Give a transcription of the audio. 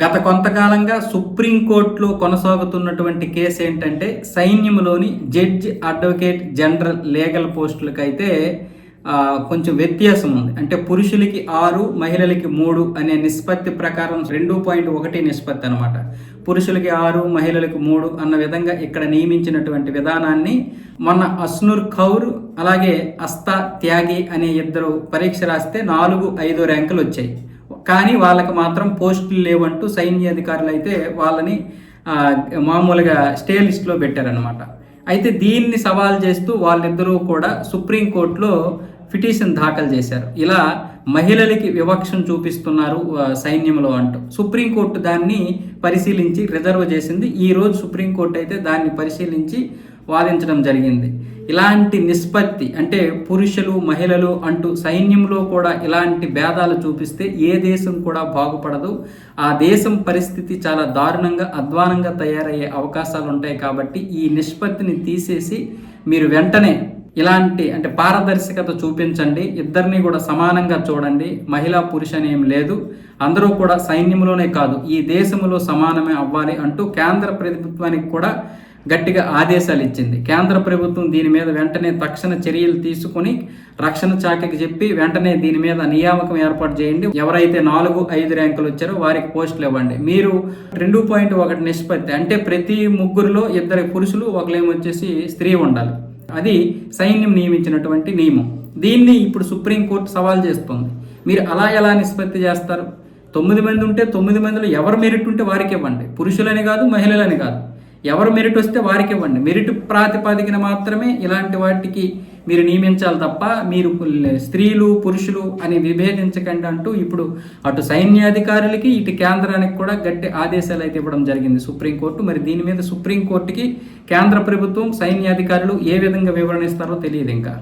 గత కొంతకాలంగా సుప్రీంకోర్టులో కొనసాగుతున్నటువంటి కేసు ఏంటంటే సైన్యంలోని జడ్జ్ అడ్వకేట్ జనరల్ లీగల్ పోస్టులకైతే కొంచెం వ్యత్యాసం ఉంది అంటే పురుషులకి ఆరు మహిళలకి మూడు అనే నిష్పత్తి ప్రకారం రెండు పాయింట్ ఒకటి నిష్పత్తి అనమాట పురుషులకి ఆరు మహిళలకు మూడు అన్న విధంగా ఇక్కడ నియమించినటువంటి విధానాన్ని మొన్న అస్నుర్ కౌర్ అలాగే అస్తా త్యాగి అనే ఇద్దరు పరీక్ష రాస్తే నాలుగు ఐదు ర్యాంకులు వచ్చాయి కానీ వాళ్ళకి మాత్రం పోస్టులు లేవంటూ సైన్య అధికారులు అయితే వాళ్ళని మామూలుగా స్టే లిస్ట్లో పెట్టారనమాట అయితే దీన్ని సవాల్ చేస్తూ వాళ్ళిద్దరూ కూడా సుప్రీంకోర్టులో పిటిషన్ దాఖలు చేశారు. ఇలా మహిళలకి వివక్షను చూపిస్తున్నారు సైన్యంలో అంటూ. సుప్రీంకోర్టు దాన్ని పరిశీలించి రిజర్వ్ చేసింది. ఈరోజు సుప్రీంకోర్టు అయితే దాన్ని పరిశీలించి వాదించడం జరిగింది. ఇలాంటి నిష్పత్తి అంటే పురుషులు మహిళలు అంటూ సైన్యంలో కూడా ఇలాంటి భేదాలు చూపిస్తే ఏ దేశం కూడా బాగుపడదు. ఆ దేశం పరిస్థితి చాలా దారుణంగా అధ్వానంగా తయారయ్యే అవకాశాలు ఉంటాయి కాబట్టి ఈ నిష్పత్తిని తీసేసి మీరు వెంటనే ఇలాంటి అంటే పారదర్శకత చూపించండి. ఇద్దరిని కూడా సమానంగా చూడండి. మహిళా పురుష ఏం లేదు. అందరూ కూడా సైన్యంలోనే కాదు ఈ దేశంలో సమానమే అవ్వాలి అంటూ కేంద్ర ప్రభుత్వానికి కూడా గట్టిగా ఆదేశాలు ఇచ్చింది. కేంద్ర ప్రభుత్వం దీని మీద వెంటనే తక్షణ చర్యలు తీసుకుని రక్షణ శాఖకి చెప్పి వెంటనే దీని మీద నియామకం ఏర్పాటు చేయండి. ఎవరైతే నాలుగు ఐదు ర్యాంకులు వచ్చారో వారికి పోస్టులు ఇవ్వండి. మీరు రెండు పాయింట్ ఒకటి నిష్పత్తి అంటే ప్రతి ముగ్గురులో ఇద్దరు పురుషులు ఒకలేమో వచ్చేసి స్త్రీ ఉండాలి. అది సైన్యం నియమించినటువంటి నియమం. దీన్ని ఇప్పుడు సుప్రీంకోర్టు సవాల్ చేస్తుంది. మీరు అలా ఎలా నిష్పత్తి చేస్తారు? తొమ్మిది మంది ఉంటే తొమ్మిది మందిలో ఎవరు మెరిట్ ఉంటే వారికి ఇవ్వండి. పురుషులని కాదు మహిళలని కాదు. ఎవరు మెరిట్ వస్తే వారికి ఇవ్వండి. మెరిట్ ప్రాతిపదికన మాత్రమే ఇలాంటి వాటికి మీరు నియమించాలి తప్ప మీరు స్త్రీలు పురుషులు అని విభేదించకండి అంటూ ఇప్పుడు అటు సైన్యాధికారులకి ఇటు కేంద్రానికి కూడా గట్టి ఆదేశాలు అయితే ఇవ్వడం జరిగింది సుప్రీంకోర్టు. మరి దీని మీద సుప్రీంకోర్టుకి కేంద్ర ప్రభుత్వం సైన్యాధికారులు ఏ విధంగా వివరణ ఇస్తారో తెలియదు ఇంకా.